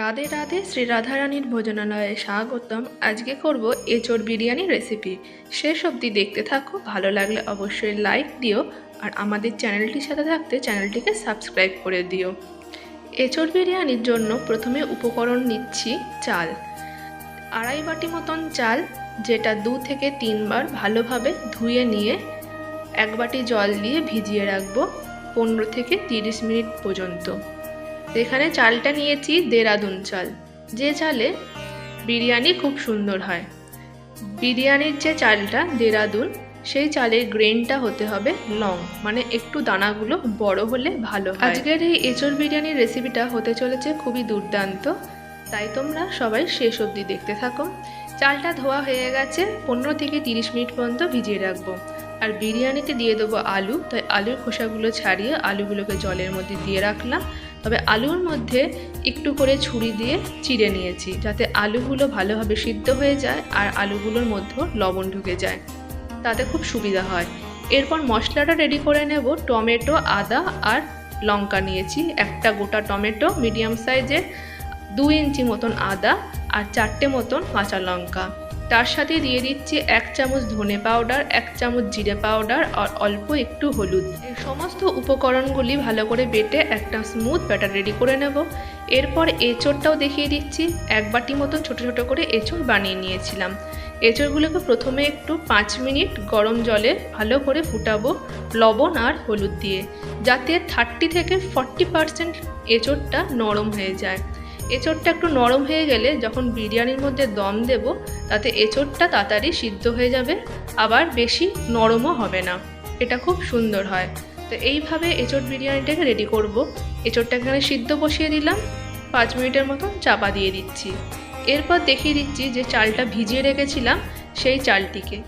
রাধে রাধে শ্রী রাধারানীর ভোজনালয়ে স্বাগতম। আজকে করব এঁচোড় বিরিয়ানি রেসিপি শেষ অবধি দেখতে থাকো, ভালো লাগলে অবশ্যই লাইক দিও, আর আমাদের চ্যানেলটির সাথে থাকতে চ্যানেলটিকে সাবস্ক্রাইব করে দিও। এঁচোড় বিরিয়ানির জন্য প্রথমে উপকরণ নিচ্ছি চাল। আড়াই বাটি মতন চাল, যেটা দু থেকে তিনবার ভালোভাবে ধুয়ে নিয়ে এক বাটি জল দিয়ে ভিজিয়ে রাখব, পনেরো থেকে তিরিশ মিনিট পর্যন্ত। এখানে চালটা নিয়েছি দেরাদুন চাল। যে চালে বিরিয়ানি খুব সুন্দর হয়। বিরিয়ানির যে চালটা দেরাদুন, সেই চালের গ্রেনটা হতে হবে লং মানে একটু দানাগুলো বড় হলে ভালো আজকের এই এঁচড় বিরিয়ানির রেসিপিটা হতে চলেছে খুবই দুর্দান্ত। তাই তোমরা সবাই শেষ অবধি দেখতে থাকো। চালটা ধোয়া হয়ে গেছে, পনেরো থেকে তিরিশ মিনিট পর্যন্ত ভিজিয়ে রাখব। আর বিরিয়ানিতে দিয়ে দেবো আলু, তাই আলুর খোসাগুলো ছাড়িয়ে আলুগুলোকে জলের মধ্যে দিয়ে রাখলাম। তবে আলুর মধ্যে একটু করে ছুরি দিয়ে চিড়ে নিয়েছি, যাতে আলুগুলো ভালোভাবে সিদ্ধ হয়ে যায় আর আলুগুলোর মধ্যেও লবণ ঢুকে যায়। তাতে খুব সুবিধা হয়। এরপর মশলাটা রেডি করে নেব। টমেটো, আদা আর লঙ্কা নিয়েছি। একটা গোটা টমেটো মিডিয়াম সাইজের দু ইঞ্চি মতন আদা আর চারটে মতন কাঁচা লঙ্কা। তার সাথে দিয়ে দিচ্ছি এক চামচ ধনে পাউডার, এক চামচ জিরে পাউডার আর অল্প একটু হলুদ। এই সমস্ত উপকরণগুলি ভালো করে বেটে একটা স্মুথ ব্যাটার রেডি করে নেব। এরপর এঁচড়টাও দেখিয়ে দিচ্ছি। এক বাটি মতো ছোট ছোট করে এঁচড় বানিয়ে নিয়েছিলাম। এঁচড়গুলোকে প্রথমে একটু পাঁচ মিনিট গরম জলে ভালো করে ফুটাবো লবণ আর হলুদ দিয়ে। যাতে থার্টি থেকে ফর্টি পারসেন্ট এঁচড়টা নরম হয়ে যায়। এঁচড়টা একটু নরম হয়ে গেলে যখন বিরিয়ানির মধ্যে দম দেব, তাতে এঁচড়টা তাড়াতাড়ি সিদ্ধ হয়ে যাবে, আবার বেশি নরমও হবে না। এটা খুব সুন্দর হয়। তো এইভাবে এঁচড় বিরিয়ানিটাকে রেডি করব। এঁচড়টা এখানে সিদ্ধ বসিয়ে দিলাম। পাঁচ মিনিটের মতন চাপা দিয়ে দিচ্ছি। এরপর দেখিয়ে দিচ্ছি যে চালটা ভিজিয়ে রেখেছিলাম সেই চালটিকে।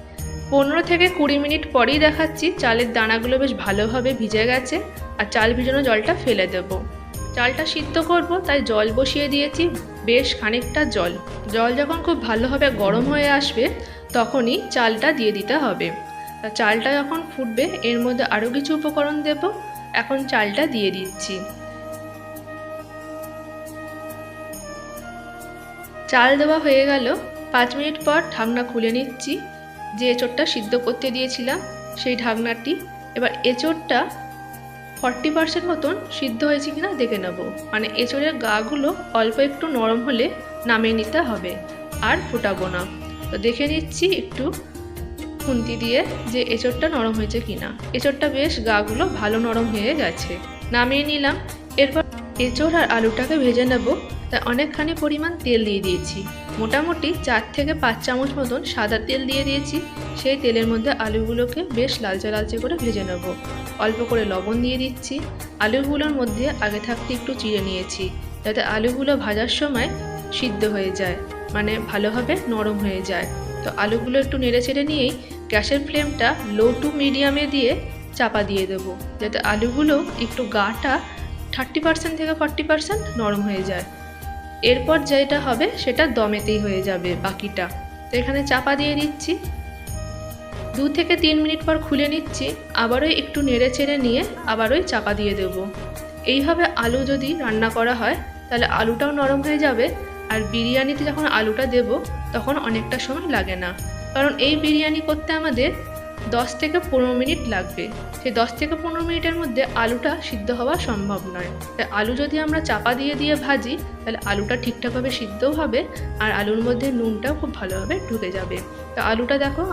পনেরো থেকে কুড়ি মিনিট পরেই দেখাচ্ছি, চালের দানাগুলো বেশ ভালোভাবে ভিজে গেছে, আর চাল ভিজানো জলটা ফেলে দেবো। চালটা সিদ্ধ করব, তাই জল বসিয়ে দিয়েছি, বেশ খানিকটা জল। জল যখন খুব ভালোভাবে গরম হয়ে আসবে, তখনই চালটা দিয়ে দিতে হবে। তা চালটা যখন ফুটবে, এর মধ্যে আরও কিছু উপকরণ দেব, এখন চালটা দিয়ে দিচ্ছি। চাল দেওয়া হয়ে গেল, পাঁচ মিনিট পর ঢাকনা খুলে নিচ্ছি। যে এঁচোড়টা সিদ্ধ করতে দিয়েছিলাম, সেই ঢাকনাটি, এবার এঁচোড়টা ফর্টি পার্সেন্ট মতন সিদ্ধ হয়েছে কিনা দেখে নেব। মানে এঁচড়ের গাগুলো অল্প একটু নরম হলে নামিয়ে নিতে হবে আর ফোটাবো না। তো দেখে নিচ্ছি একটু খুন্তি দিয়ে যে এঁচড়টা নরম হয়েছে কিনা। এঁচড়টা বেশ গাগুলো ভালো নরম হয়ে গেছে। নামিয়ে নিলাম। এরপর এঁচড় আর আলুটাকে ভেজে নেব। তাই অনেকখানি পরিমাণ তেল দিয়ে দিয়েছি। মোটামুটি চার থেকে পাঁচ চামচ মতন সাদা তেল দিয়ে দিয়েছি। সেই তেলের মধ্যে আলুগুলোকে বেশ লালচে লালচে করে ভেজে নেব। অল্প করে লবণ দিয়ে দিচ্ছি। আলুগুলোর মধ্যে আগে থাকতে একটু চিড়ে নিয়েছি, যাতে আলুগুলো ভাজার সময় সিদ্ধ হয়ে যায় মানে ভালোভাবে নরম হয়ে যায়। তো আলুগুলো একটু নেড়ে চেড়ে নিয়েই গ্যাসের ফ্লেমটা লো টু মিডিয়ামে দিয়ে চাপা দিয়ে দেবো, যাতে আলুগুলো একটু গাটা থার্টি পার্সেন্ট থেকে ফর্টি পার্সেন্ট নরম হয়ে যায়। এরপর যেটা হবে সেটা দমেতেই হয়ে যাবে বাকিটা। তো এখানে চাপা দিয়ে দিচ্ছি। দু থেকে তিন মিনিট পর খুলে নিচ্ছি, আবারও একটু নেড়ে চেড়ে নিয়ে আবারও চাপা দিয়ে দেব। এইভাবে আলু যদি রান্না করা হয়, তাহলে আলুটাও নরম হয়ে যাবে, আর বিরিয়ানিতে যখন আলুটা দেব, তখন অনেকটা সময় লাগে না। কারণ এই বিরিয়ানি করতে আমাদের দশ থেকে পনেরো মিনিট লাগবে। সেই দশ থেকে পনেরো মিনিটের মধ্যে আলুটা সিদ্ধ হওয়া সম্ভব নয়। তাই আলু যদি আমরা চাপা দিয়ে দিয়ে ভাজি, তাহলে আলুটা ঠিকঠাকভাবে সিদ্ধও হবে আর আলুর মধ্যে নুনটাও খুব ভালোভাবে ঢুকে যাবে। তো আলুটা দেখো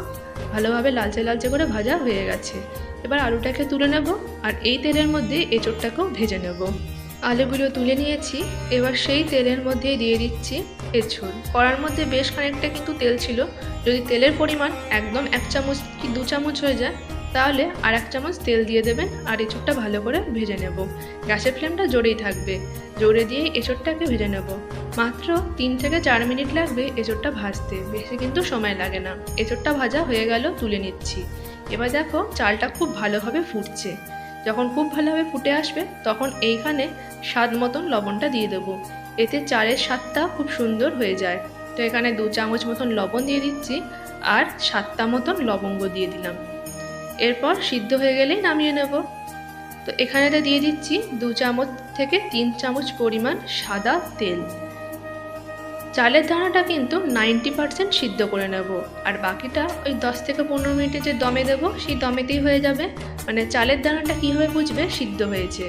ভালোভাবে লালচে লালচে করে ভাজা হয়ে গেছে। এবার আলুটাকে তুলে নেব আর এই তেলের মধ্যে এঁচোড়টাকেও ভেজে নেব। আলুগুলো তুলে নিয়েছি। এবার সেই তেলের মধ্যেই দিয়ে দিচ্ছি এঁচড় কড়ার মধ্যে বেশ খানিকটা কিন্তু তেল ছিল। যদি তেলের পরিমাণ একদম এক চামচ কি দু চামচ হয়ে যায়, তাহলে আর এক চামচ তেল দিয়ে দেবেন আর এঁচড়টা ভালো করে ভেজে নেব। গ্যাসের ফ্লেমটা জোরেই থাকবে। জোরে দিয়ে এঁচড়টাকে ভেজে নেব। মাত্র তিন থেকে চার মিনিট লাগবে এঁচড়টা ভাজতে। বেশি কিন্তু সময় লাগে না। এঁচড়টা ভাজা হয়ে গেল, তুলে নিচ্ছি। এবার দেখো চালটা খুব ভালোভাবে ফুটছে। যখন খুব ভালোভাবে ফুটে আসবে, তখন এইখানে স্বাদ মতন লবণটা দিয়ে দেবো। এতে চালের স্বাদটা খুব সুন্দর হয়ে যায়। তো এখানে দু চামচ মতন লবণ দিয়ে দিচ্ছি আর সাতটা মতন লবঙ্গ দিয়ে দিলাম। এরপর সিদ্ধ হয়ে গেলেই নামিয়ে নেব। তো এখানেতে দিয়ে দিচ্ছি দু চামচ থেকে তিন চামচ পরিমাণ সাদা তেল। চালের দানাটা কিন্তু নাইনটি পার্সেন্ট সিদ্ধ করে নেব। আর বাকিটা ওই দশ থেকে পনেরো মিনিটে যে দমে দেবো, সেই দমেতেই হয়ে যাবে। মানে চালের দানাটা কীভাবে বুঝবে সিদ্ধ হয়েছে।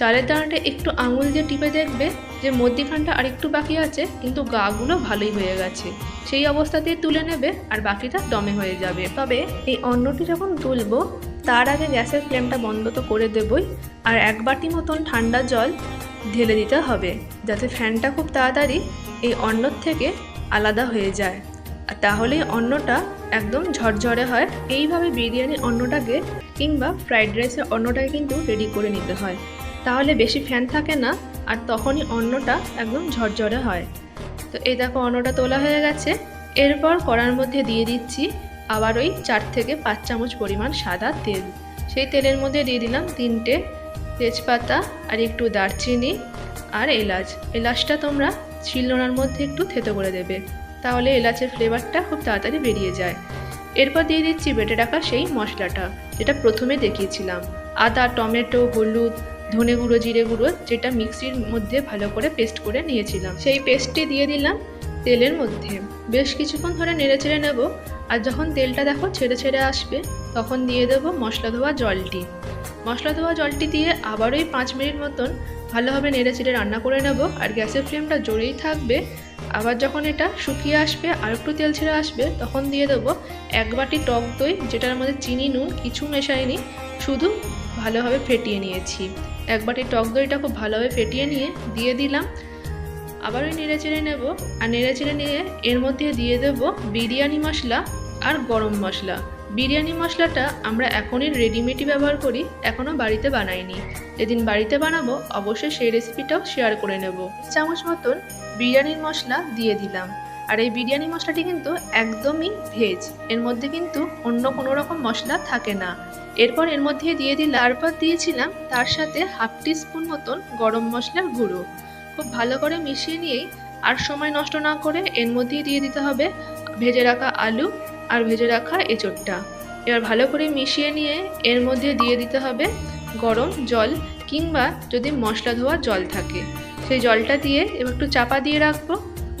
চালের দানাটা একটু আঙুল দিয়ে টিপে দেখবে যে মধ্যিখানটা আর একটু বাকি আছে, কিন্তু গাগুলো ভালোই হয়ে গেছে। সেই অবস্থাতেই তুলে নেবে আর বাকিটা দমে হয়ে যাবে। তবে এই অন্নটি যখন তুলবো, তার আগে গ্যাসের ফ্লেমটা বন্ধ তো করে দেবই, আর এক বাটি মতন ঠান্ডা জল ঢেলে দিতে হবে, যাতে ফ্যানটা খুব তাড়াতাড়ি এই অন্নর থেকে আলাদা হয়ে যায়। আর তাহলেই অন্নটা একদম ঝরঝরে হয়। এইভাবে বিরিয়ানি অন্নটাকে কিংবা ফ্রাইড রাইসের অন্নটাকে কিন্তু রেডি করে নিতে হয়। তাহলে বেশি ফ্যান থাকে না, আর তখনই অন্নটা একদম ঝরঝরে হয়। তো এই দেখো অন্নটা তোলা হয়ে গেছে। এরপর কড়ার মধ্যে দিয়ে দিচ্ছি আবার ওই চার থেকে পাঁচ চামচ পরিমাণ সাদা তেল। সেই তেলের মধ্যে দিয়ে দিলাম তিনটে তেজপাতা আর একটু দারচিনি আর এলাচ। এলাচটা তোমরা শিলনোড়ার মধ্যে একটু থেতো করে দেবে, তাহলে এলাচের ফ্লেভারটা খুব তাড়াতাড়ি বেরিয়ে যায়। এরপর দিয়ে দিচ্ছি বেটে রাখা সেই মশলাটা, যেটা প্রথমে দেখিয়েছিলাম। আদা, টমেটো, হলুদ ধনে গুঁড়ো, জিরে গুঁড়ো যেটা মিক্সির মধ্যে ভালো করে পেস্ট করে নিয়েছিলাম। সেই পেস্টটি দিয়ে দিলাম তেলের মধ্যে। বেশ কিছুক্ষণ ধরে নেড়ে চেড়ে নেব। আর যখন তেলটা দেখো ছেড়ে ছেড়ে আসবে, তখন দিয়ে দেবো মশলা ধোয়া জলটি। মশলা ধোয়া জলটি দিয়ে আবারও ওই পাঁচ মিনিট মতন ভালোভাবে নেড়ে চেড়ে রান্না করে নেব। আর গ্যাসের ফ্লেমটা জোরেই থাকবে। আবার যখন এটা শুকিয়ে আসবে, আর একটু তেল ছেড়ে আসবে, তখন দিয়ে দেবো এক বাটি টক দই, যেটার মধ্যে চিনি, নুন কিছু মেশাইনি শুধু ভালোভাবে ফেটিয়ে নিয়েছি। এক বাটি টক দইটা খুব ভালোভাবে ফেটিয়ে নিয়ে দিয়ে দিলাম। আবার ওই নেড়ে চেড়ে নেব। আর নেড়ে চেড়ে নিয়ে এর মধ্যে দিয়ে দেবো বিরিয়ানি মশলা আর গরম মশলা। বিরিয়ানি মশলাটা আমরা এখনই রেডিমেডই ব্যবহার করি, এখনও বাড়িতে বানাইনি। যেদিন বাড়িতে বানাবো, অবশ্যই সেই রেসিপিটাও শেয়ার করে নেব। চামচ মতন বিরিয়ানির মশলা দিয়ে দিলাম। আর এই বিরিয়ানি মশলাটি কিন্তু একদমই ভেজ। এর মধ্যে কিন্তু অন্য কোনো রকম মশলা থাকে না। এরপর এর মধ্যে দিয়ে দিলাম তারপর দিয়েছিলাম, তার সাথে হাফ টি স্পুন মতন গরম মশলার গুঁড়ো। খুব ভালো করে মিশিয়ে নিয়েই আর সময় নষ্ট না করে এর মধ্যেই দিয়ে দিতে হবে ভেজে রাখা আলু আর ভেজে রাখা এঁচোড়টা। এবার ভালো করে মিশিয়ে নিয়ে এর মধ্যে দিয়ে দিতে হবে গরম জল কিংবা যদি মশলা ধোয়া জল থাকে। সেই জলটা দিয়ে এবার একটু চাপা দিয়ে রাখব।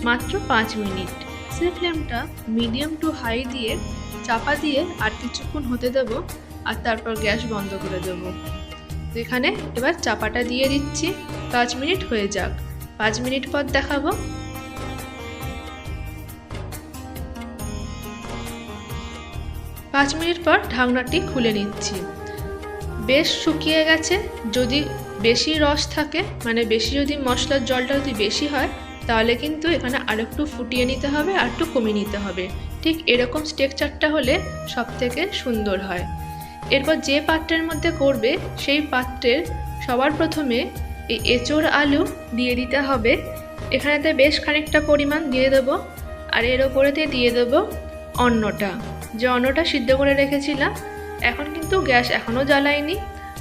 মাত্র পাঁচ মিনিট। সেই ফ্লেমটা মিডিয়াম টু হাই দিয়ে চাপা দিয়ে আর কিছুক্ষণ হতে দেবো আর তারপর গ্যাস বন্ধ করে দেবো। এখানে এবার চাপাটা দিয়ে দিচ্ছি। পাঁচ মিনিট হয়ে যাক। পাঁচ মিনিট পর দেখাবো। পাঁচ মিনিট পর ঢাকনাটি খুলে নিচ্ছি। বেশ শুকিয়ে গেছে। যদি বেশি রস থাকে মানে বেশি যদি মশলার জলটা যদি বেশি হয় তাহলে কিন্তু এখানে আর একটু ফুটিয়ে নিতে হবে, আর একটু কমিয়ে নিতে হবে। ঠিক এরকম স্ট্রেকচারটা হলে সব থেকে সুন্দর হয়। এরপর যে পাত্রের মধ্যে করবে, সেই পাত্রের সবার প্রথমে এই এঁচোড় আলু দিয়ে দিতে হবে। এখানেতে বেশ খানিকটা পরিমাণ দিয়ে দেবো, আর এর ওপরেতে দিয়ে দেবো অন্নটা। যে অন্নটা সিদ্ধ করে রেখেছিলাম, এখন কিন্তু গ্যাস এখনও জ্বালাইনি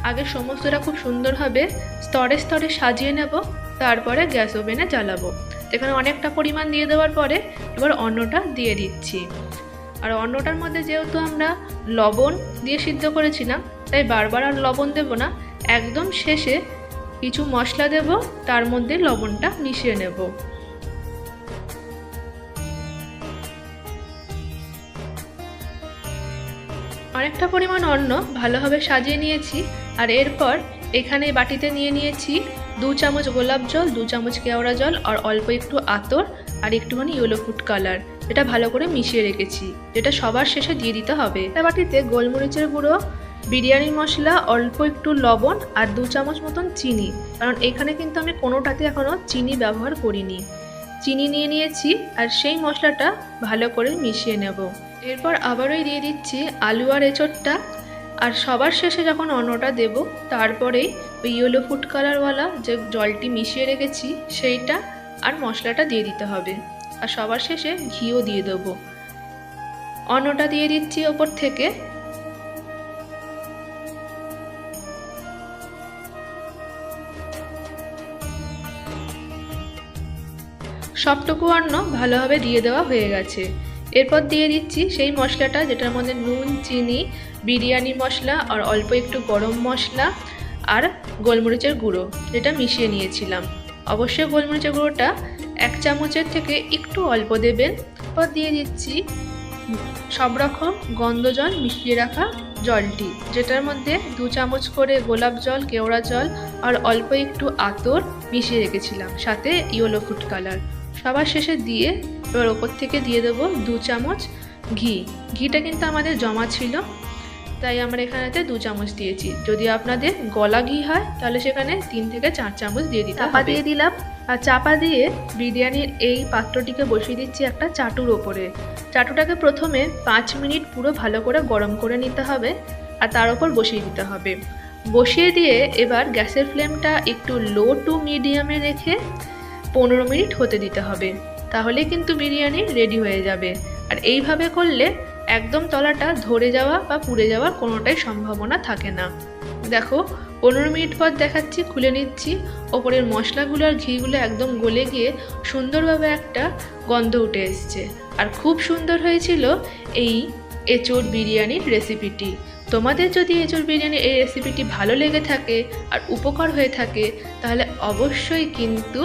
আগে সমস্তটা খুব সুন্দরভাবে স্তরে স্তরে সাজিয়ে নেব। তারপরে গ্যাস ওভেনে জ্বালাবো। এখানে অনেকটা পরিমাণ দিয়ে দেওয়ার পরে এবার অন্নটা দিয়ে দিচ্ছি। আর অন্নটার মধ্যে যেহেতু আমরা লবণ দিয়ে সিদ্ধ করেছিলাম তাই বারবার আর লবণ দেব না, একদম শেষে কিছু মশলা দেব, তার মধ্যে লবণটা মিশিয়ে নেব। অনেকটা পরিমাণ অন্ন ভালোভাবে সাজিয়ে নিয়েছি, আর এরপর এখানে বাটিতে নিয়ে নিয়েছি দু চামচ গোলাপ জল, দু চামচ কেওড়া জল আর অল্প একটু আতর আর একটুখানি ইয়েলো ফুড কালার এটা ভালো করে মিশিয়ে রেখেছি। যেটা সবার শেষে দিয়ে দিতে হবে। বাটিতে গোলমরিচের গুঁড়ো, বিরিয়ানি মশলা, অল্প একটু লবণ আর দু চামচ মতন চিনি। কারণ এখানে কিন্তু আমি কোনোটাতে এখনও চিনি ব্যবহার করিনি। চিনি নিয়ে নিয়েছি আর সেই মশলাটা ভালো করে মিশিয়ে নেব। এরপর আবারই দিয়ে দিচ্ছি আলু আর এঁচোড়টা। আর সবার শেষে যখন অন্নটা দেব, তারপরেই ওই ইয়েলো ফুড কালারওয়ালা যে জলটি মিশিয়ে রেখেছি, সেইটা আর মশলাটা দিয়ে দিতে হবে। আর সবার শেষে ঘিও দিয়ে দেবো। অন্নটা দিয়ে দিচ্ছি ওপর থেকে। সবটুকু অন্ন ভালোভাবে দিয়ে দেওয়া হয়ে গেছে। এরপর দিয়ে দিচ্ছি সেই মশলাটা, যেটার মধ্যে নুন, চিনি বিরিয়ানি মশলা আর অল্প একটু গরম মশলা আর গোলমরিচের গুঁড়ো যেটা মিশিয়ে নিয়েছিলাম। অবশ্যই গোলমরিচের গুঁড়োটা এক চামচের থেকে একটু অল্প দেবেন। পর দিয়ে দিচ্ছি সব রকম গন্ধ জল মিশিয়ে রাখা জলটি, যেটার মধ্যে দু চামচ করে গোলাপ জল, কেওড়া জল আর অল্প একটু আতর মিশিয়ে রেখেছিলাম, সাথে ইয়েলো ফুড কালার। সবার শেষে দিয়ে এবার ওপর থেকে দিয়ে দেবো দু চামচ ঘি। ঘিটা কিন্তু আমাদের জমা ছিল। তাই আমরা এখানেতে দু চামচ দিয়েছি। যদি আপনাদের গলা ঘি হয় তাহলে সেখানে তিন থেকে চার চামচ দিয়ে দিতে চাপা দিয়ে দিলাম। আর চাপা দিয়ে বিরিয়ানির এই পাত্রটিকে বসিয়ে দিচ্ছি একটা চাটুর ওপরে। চাটুটাকে প্রথমে পাঁচ মিনিট পুরো ভালো করে গরম করে নিতে হবে আর তার ওপর বসিয়ে দিতে হবে। বসিয়ে দিয়ে এবার গ্যাসের ফ্লেমটা একটু লো টু মিডিয়ামে রেখে পনেরো মিনিট হতে দিতে হবে। তাহলে কিন্তু বিরিয়ানি রেডি হয়ে যাবে। আর এইভাবে করলে একদম তলাটা ধরে যাওয়া বা পুড়ে যাওয়ার কোনোটাই সম্ভাবনা থাকে না। দেখো, পনেরো মিনিট পর দেখাচ্ছি, খুলে নিচ্ছি। ওপরের মশলাগুলো আর ঘিগুলো একদম গলে গিয়ে সুন্দরভাবে একটা গন্ধ উঠে এসছে। আর খুব সুন্দর হয়েছিল এই এঁচোড় বিরিয়ানির রেসিপিটি। তোমাদের যদি এঁচোড় বিরিয়ানির এই রেসিপিটি ভালো লেগে থাকে আর উপকার হয়ে থাকে, তাহলে অবশ্যই কিন্তু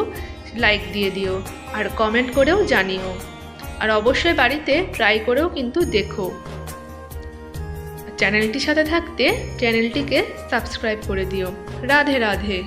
লাইক দিয়ে দিও আর কমেন্ট করেও জানিও। আর অবশ্যই বাড়িতে ট্রাই করেও কিন্তু দেখো। চ্যানেলটির সাথে থাকতে চ্যানেলটিকে সাবস্ক্রাইব করে দিও। রাধে রাধে।